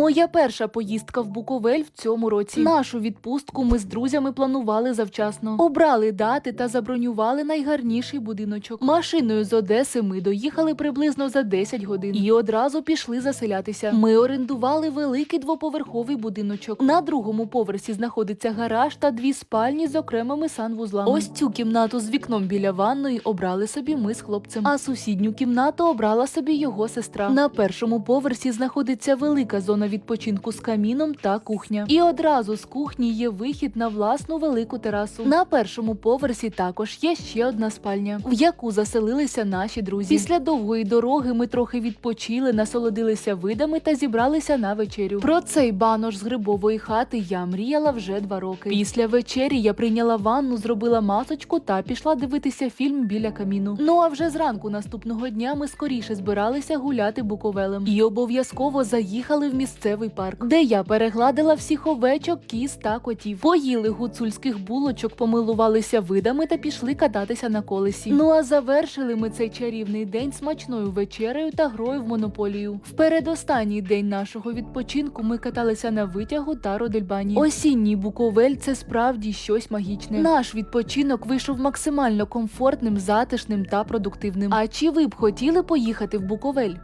Моя перша поїздка в Буковель в цьому році. Нашу відпустку ми з друзями планували завчасно. Обрали дати та забронювали найгарніший будиночок. Машиною з Одеси ми доїхали приблизно за 10 годин і одразу пішли заселятися. Ми орендували великий двоповерховий будиночок. На другому поверсі знаходиться гараж та дві спальні з окремими санвузлами. Ось цю кімнату з вікном біля ванної обрали собі ми з хлопцем. А сусідню кімнату обрала собі його сестра. На першому поверсі знаходиться велика зона відпочинку з каміном та кухня. І одразу з кухні є вихід на власну велику терасу. На першому поверсі також є ще одна спальня, в яку заселилися наші друзі. Після довгої дороги ми трохи відпочили, насолодилися видами та зібралися на вечерю. Про цей банош з грибової хати я мріяла вже два роки. Після вечері я прийняла ванну, зробила масочку та пішла дивитися фільм біля каміну. Ну а вже зранку наступного дня ми скоріше збиралися гуляти буковелем і обов'язково заїхали в місцевий парк, де я перегладила всіх овечок, кіз та котів. Поїли гуцульських булочок, помилувалися видами та пішли кататися на колесі. Ну а завершили ми цей чарівний день смачною вечерею та грою в монополію. В передостанній день нашого відпочинку ми каталися на витягу та родельбані. Осінній буковель це справді щось магічне. Наш відпочинок вийшов максимально комфортним, затишним та продуктивним. А чи ви б хотіли поїхати в Буковель?